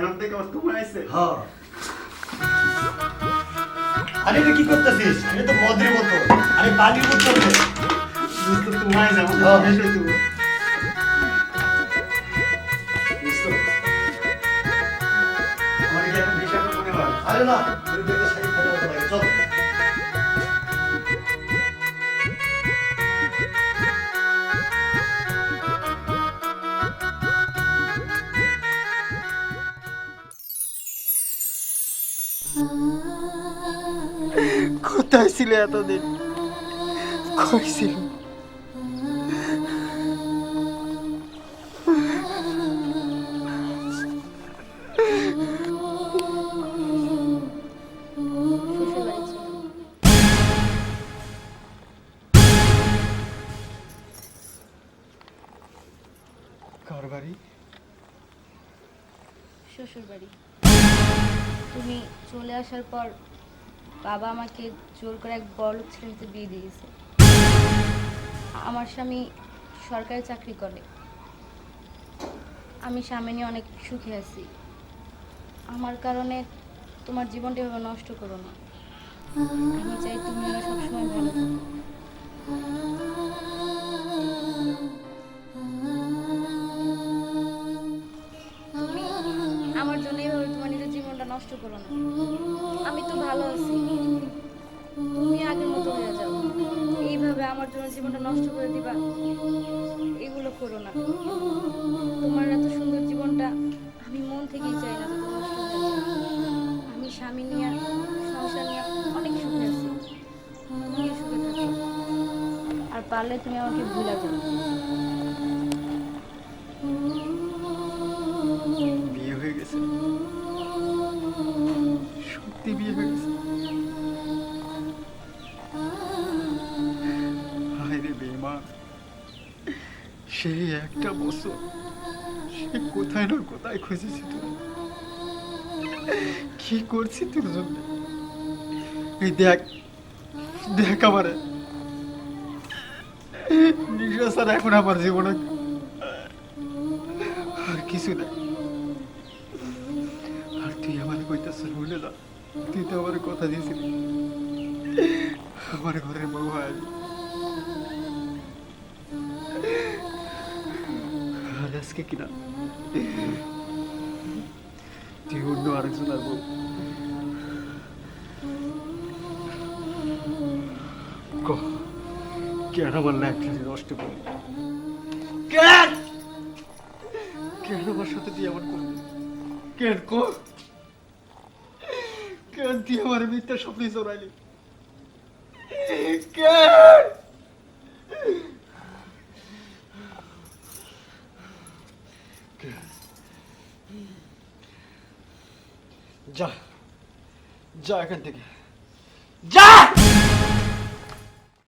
গ্রাম থেকে আমার তোমার আইছে। হ্যাঁ। আরে এটা কি করতেছিস? এটা তো মদের মতো। আরে পানির মতো দোস্ত তোমার আইছে আমার। বেশ হইতো আরে না। কোথায় ছিলে এতদিন? কই ছিল? কার বাড়ি? শ্বশুরবাড়ি। তুমি চলে আসার পর বাবা আমাকে জোর করে এক বড় ছেলেতে বিয়ে দিয়েছে। আমার স্বামী সরকারি চাকরি করে। আমি স্বামী নিয়ে অনেক সুখে আছি। আমার কারণে তোমার জীবনটা এভাবে নষ্ট করো না। আমি চাই তুমি সবসময় নষ্ট করো না। আমি তো ভালো আছি। তুমি আগের মতো হয়ে যাও। এইভাবে আমার জন্য জীবনটা নষ্ট করে দিবা। এগুলো করো না। তোমার এত সুন্দর জীবনটা আমি মন থেকেই চাই না আমি স্বামী নিয়ে, সংসার নিয়ে অনেক সুখে আছি। আর পারলে তুমি আমাকে ভুলে যাও। সেই একটা বছর। সে কোথায় না কোথায় খুঁজেছি তুই কি করছি তোর জন্য? এই দেখ দেখ আমারে। নিশা স্যার এখন আমার জীবনে আর কিছু না। আর তুই আমার কইতাছিস, ভুলে না তুই তো আমার কথা দিয়েছিলি। আমার ঘরের বউ হয় আজকে কিনা তুই অন্য আরেকজন আর কেন আমার লাইফটা নষ্ট করলি কেন আমার সাথে তুই এমন করলি কেন কো কেন তুই আমার মিথ্যা স্বপ্নে কেন কেন? যা যা এখান থেকে। যা!